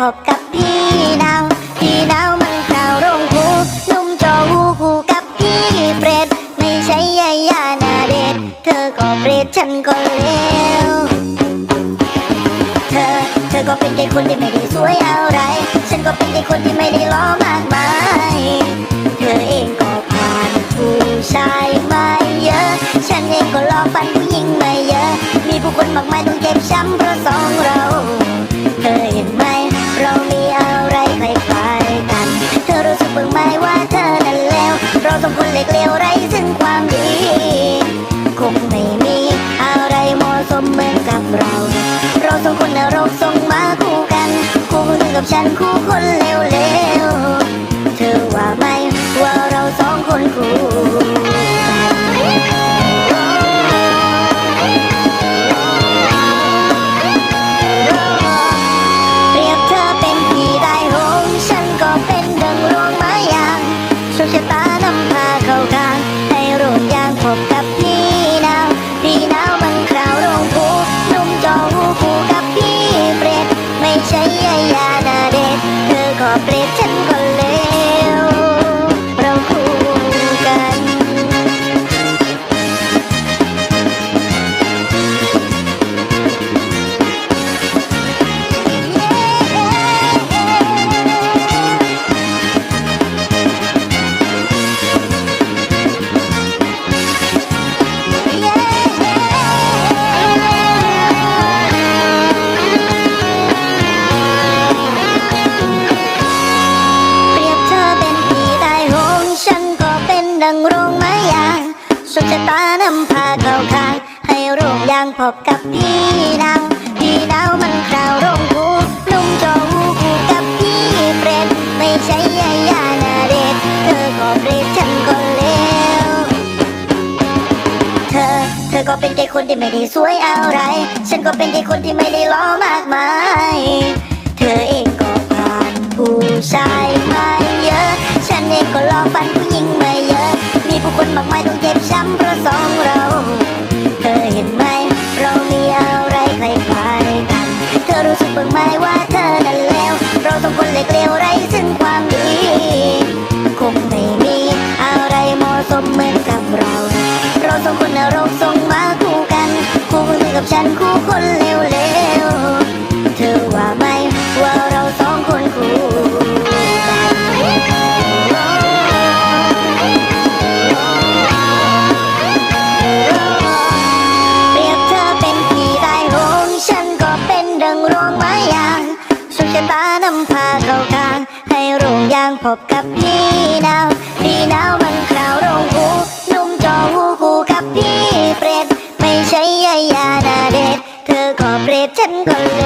พบกับพี่ดาว พี่ดาวมันข่าวโรงคูนุ่มจอหูคู่กับพี่เปรตไม่ใช่ยายานาเดชน์เธอก็เปรตฉันก็เลวเธอ เธอก็เป็นแค่คนที่ไม่ได้สวยอะไร ฉันก็เป็นแค่คนที่ไม่ได้ล้อมากมาย คู่มึง เป็นดังรงไม้ยางสุขชะตานำพาเข้าทางให้รงยางพบกับพี่ดาวพี่ดาวมันคราวโรงผูนุ่มจอหูคู่กับพี่เปรตไม่ใช่ยายานาเดชเธอก็เปรตฉันก็เลวเธอ เธอก็เป็นแค่คนที่ไม่ได้สวยอะไร ฉันก็เป็นแค่คนที่ไม่ได้ล้อมากมาย เธอเองก็ผ่านผู้ชายางไหมว่าเธอนั้นแล้ว เราสองคนเล็กเลวไร้ซึ่งความดี คงไม่มีอะไรเหมาะสมเหมือนกับเรา เราสองคนเราทรงมาคู่กัน คู่มือกับฉันคู่คนำพาเข้ากลาง ให้รุ่งยางพบกับพี่ดาวพี่ดาวมันคราวโรงหูนุ่มจอหูคู่กับพี่เปรตไม่ใช่ยายานาเดชเธอก็เปรตฉันก็เล